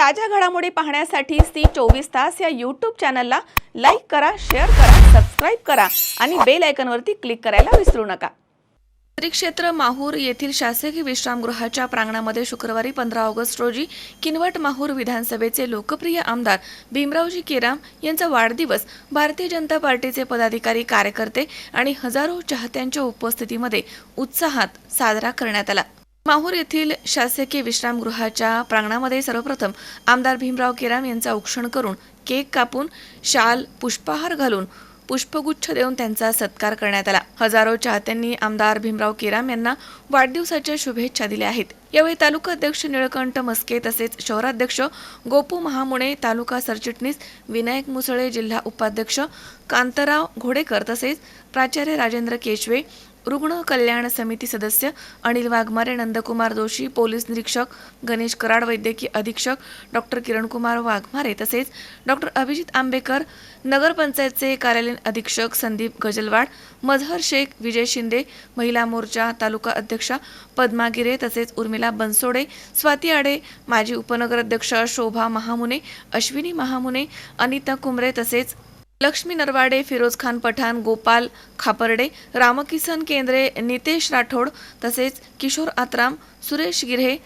ताज्या घडामोडी पाहण्यासाठी सी चोवीस तास या यूट्यूब चॅनलला लाईक करा शेअर करा सबस्क्राईब करा आणि बेल आयकनवरती क्लिक करायला विसरू नका. श्री क्षेत्र माहूर येथील शासकीय विश्रामगृहाच्या प्रांगणामध्ये शुक्रवारी पंधरा ऑगस्ट रोजी किनवट माहूर विधानसभेचे लोकप्रिय आमदार भीमरावजी केराम यांचा वाढदिवस भारतीय जनता पार्टीचे पदाधिकारी कार्यकर्ते आणि हजारो चाहत्यांच्या उपस्थितीमध्ये उत्साहात साजरा करण्यात आला. माहूर येथील शासकीय विश्रामगृहाच्या प्रांगणामध्ये सर्वप्रथम आमदार भीमराव केराम यांचा औक्षण करून केक कापून शाल पुष्पहार घालून पुष्पगुच्छ देऊन त्यांचा सत्कार करण्यात आला. हजारो चाहत्यांनी आमदार भीमराव केराम यांना वाढदिवसाच्या शुभेच्छा दिल्या आहेत. यावेळी तालुका अध्यक्ष निळकंठ मस्के तसेच शहराध्यक्ष गोपू महामुणे तालुका सरचिटणीस विनायक मुसळे जिल्हा उपाध्यक्ष कांतराव घोडेकर तसेच प्राचार्य राजेंद्र केशवे रुग्ण कल्याण समिती सदस्य अनिल वाघमारे नंदकुमार जोशी पोलीस निरीक्षक गणेश कराड वैद्यकीय अधीक्षक डॉक्टर किरणकुमार वाघमारे तसेच डॉक्टर अभिजित आंबेकर नगरपंचायतचे कार्यालयीन अधीक्षक संदीप गजलवाड मजहर शेख विजय शिंदे महिला मोर्चा तालुका अध्यक्षा पद्मा गिरे तसेच उर्मिला बनसोडे स्वाती आडे माजी उपनगराध्यक्ष शोभा महामुने अश्विनी महामुने अनिता कुमरे तसेच लक्ष्मी नरवाडे फिरोज खान पठाण गोपाल खापर्डे रामकिसन केंद्रे नितेश राठोड तसेच किशोर आत्राम सुरेश गिरे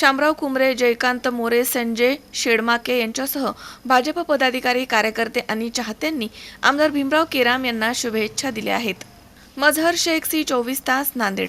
शामराव कुंबरे जयकांत मोरे संजय शेडमाके यांच्यासह भाजप पदाधिकारी कार्यकर्ते आणि चाहत्यांनी आमदार भीमराव केराम यांना शुभेच्छा दिल्या आहेत. मझहर शेख सी चोवीस तास नांदेड.